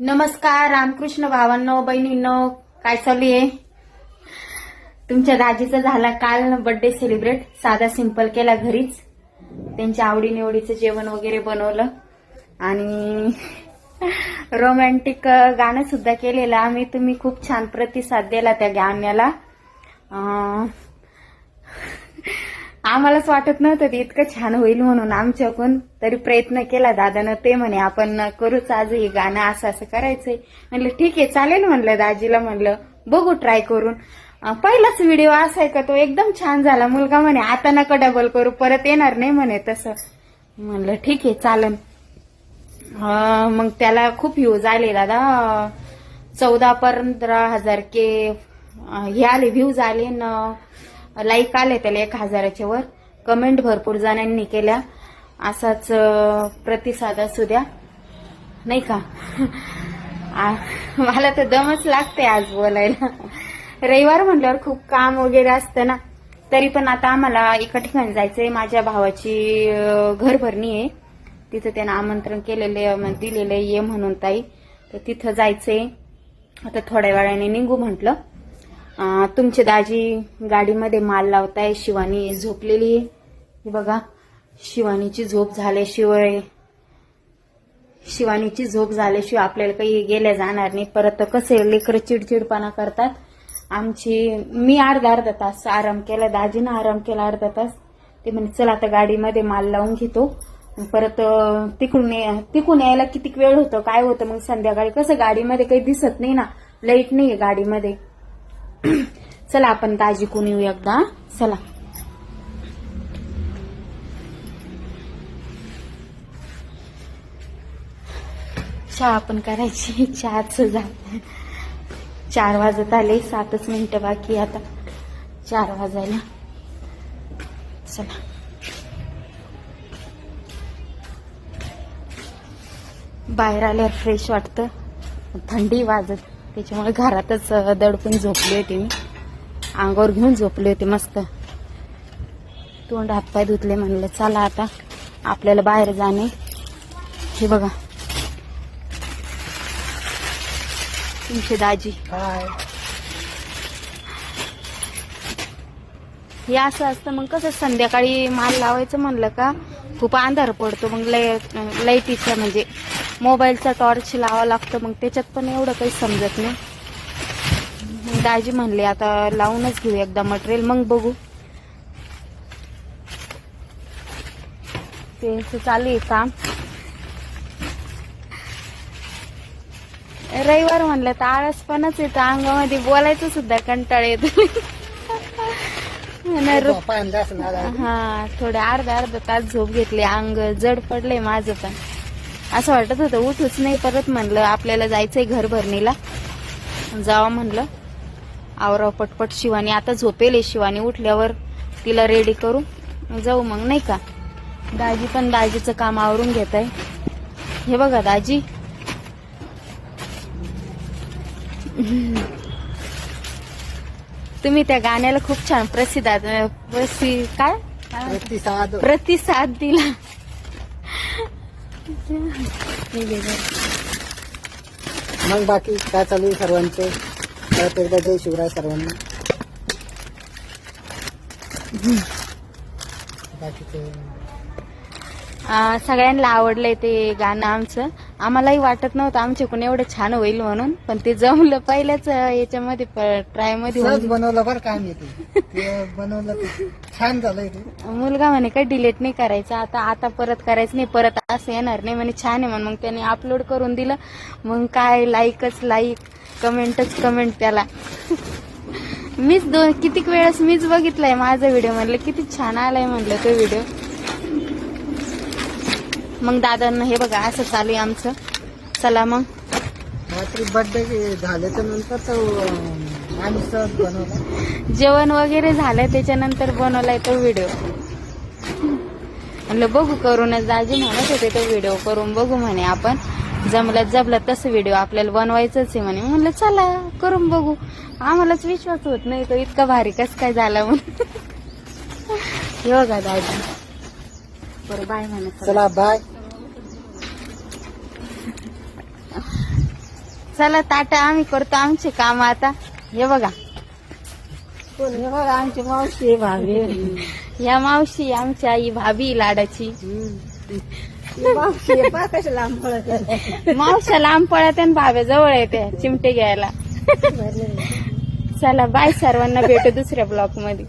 नमस्कार रामकृष्ण भावांनो बहिणींनो काय चालू आहे तुमच्या दाजीचा झाला काल बर्थडे सेलिब्रेट साधा सिंपल केला घरीच. त्यांच्या आवडीनिवडीचं जेवण वगैरे बनवलं. आणि रोमॅन्टिक गाणं सुद्धा केलेलं. आम्ही तुम्ही खूप छान प्रतिसाद दिला त्या गाण्याला. आम्हालाच वाटत नव्हतं ते इतकं छान होईल म्हणून आमच्याकडून तरी प्रयत्न केला दादानं. ते म्हणे आपण करूच आज हे गाणं असं असं करायचंय. म्हणलं ठीक आहे चालेल म्हणलं दाजीला म्हणलं बघू ट्राय करून. पहिलाच व्हिडिओ असाय का तो एकदम छान झाला. मुलगा म्हणे आता नका डबल करू परत येणार नाही म्हणे तसं. म्हणलं ठीक आहे चालन. मग त्याला खूप व्ह्यूज आले दादा. चौदा पंधरा हजार के हे आले व्ह्यूज आले ना. लाईक आले त्याला एक हजाराच्या वर. कमेंट भरपूर जणांनी केल्या. असाच प्रतिसाद असू द्या. नाही का? आ, मला तर दमच लागते आज बोलायला. रविवार म्हटल्यावर खूप काम वगैरे असतं ना. तरी पण आता आम्हाला एका ठिकाणी जायचंय. माझ्या भावाची घरभरणी आहे. तिथं त्यानं आमंत्रण केलेले दिलेले दिलेलं आहे, ये म्हणून ताई. तर तिथं जायचंय. आता थोड्या वेळाने निघू म्हटलं. तुमचे दाजी गाडीमध्ये माल लावताय शिवानी झोपलेली आहे. हे बघा शिवानीची झोप झाल्याशिवाय शिवानीची झोप झाल्याशिवाय आपल्याला काही गेल्या जाणार नाही. परत कसे लेकरं चिडचिडपणा करतात. आमची मी अर्धा अर्धा तास आराम केला दाजीनं आराम केला अर्धा तास. ते म्हणे चला आता गाडीमध्ये माल लावून घेतो. परत तिकडून तिकडून यायला किती वेळ होतो काय होतं मग संध्याकाळी कसं गाडीमध्ये काही दिसत नाही ना. लाइट नाही गाडीमध्ये. चला आपण ताजी कोण येऊ एकदा चला. चहा आपण करायची चहाच झालं. चार वाजत आले सातच मिनिटं बाकी आता. चार वाजायला. चला. बाहेर आल्यावर फ्रेश वाटतं. थंडी वाजत त्याच्यामुळे घरातच दडपून झोपली होती मी. अंगावर घेऊन झोपले होते मस्त. तोंड हातपाय धुतले म्हणलं चला आता आपल्याला बाहेर जाणे. हे बघा. तुमचे दाजी. हे असं असतं मग कसं संध्याकाळी माल लावायचं म्हणलं का? खूप अंधार पडतो. मग लाइट लाईटीचा म्हणजे मोबाईलचा टॉर्च लावा लागतो. मग त्याच्यात पण एवढं काही समजत नाही. दाजी म्हणले आता लावूनच घेऊ एकदा मटेरियल मग बघू. ते चालू आहे काम. रविवार म्हणलं तर आळसपणच येतं. अंगामध्ये बोलायचं सुद्धा कंटाळ येतो. रो- हा थोडे अर्धा अर्धा तास झोप घेतली अंग जड पडले माझं पण. असं वाटत होतं उठूच नाही परत म्हणलं आपल्याला जायचंय घर भरणीला. जावं म्हणलं. आवराव पटपट शिवानी आता झोपेल शिवानी उठल्यावर तिला रेडी करू. जाऊ मग नाही का? दाजी पण दाजीचं काम आवरून घेत आहे हे बघा दाजी. तुम्ही त्या गाण्याला खूप छान प्रसिद्ध प्रसि काय? काय? प्रतिसाद. प्रतिसाद दिला. मग बाकी काय चालू आहे सर्वांचे? परत एकदा जय शिवराय सर्वांना. अं, सगळ्यांना आवडलंय ते गाणं आमचं. आम्हालाही वाटत नव्हतं आमच्याकडून एवढं छान होईल म्हणून पण ते जमलं पहिल्याच याच्यामध्ये ट्रायमध्ये सहज बनवलं बरं काय ते. ते बनवलं ते. छान झालंय ते. मुलगा म्हणे काही डिलीट नाही करायचं. आता आता परत करायचं नाही परत असं येणार नाही. म्हणे छान आहे. म्हणून मग त्याने अपलोड करून दिलं. मग काय लाईकच लाईक कमेंटच कमेंट त्याला. मीच दोन कितीक वेळेस मीच बघितलाय माझा व्हिडिओ म्हणलं किती छान आलाय म्हणलं तो व्हिडिओ मग दादांना हे बघा असं चालू आहे आमचं. चला मग. रात्री बर्थडे झाल्याच्यानंतर आम्ही सहज बनवला जेवण वगैरे झालं त्याच्यानंतर बनवलाय तो व्हिडिओ म्हणलं बघू करूनच दाजी म्हणत होते तो व्हिडिओ करून बघू म्हणे आपण. जमलं जमलं तसं व्हिडिओ आपल्याला बनवायचंच आहे म्हणे. म्हणलं चला करून बघू. आम्हालाच विश्वास होत नाही तो इतका भारी कस काय झाला म्हणून. हे बघा दाजी. बरं बाय म्हणत चला बाय. चला ताटा आम्ही करतो आमचे काम आता. हे बघा. हे बघा आमची मावशी आहे, भाभी. आहे. या मावशी आमच्या आई भाभी लाडाची. मावशी आहे, पहा कशी लांब पळत आहे. मावशा लांब पळत आणि भाव्या जवळ येते चिमटे घ्यायला. चला बाय सर्वांना भेटू दुसऱ्या ब्लॉकमध्ये.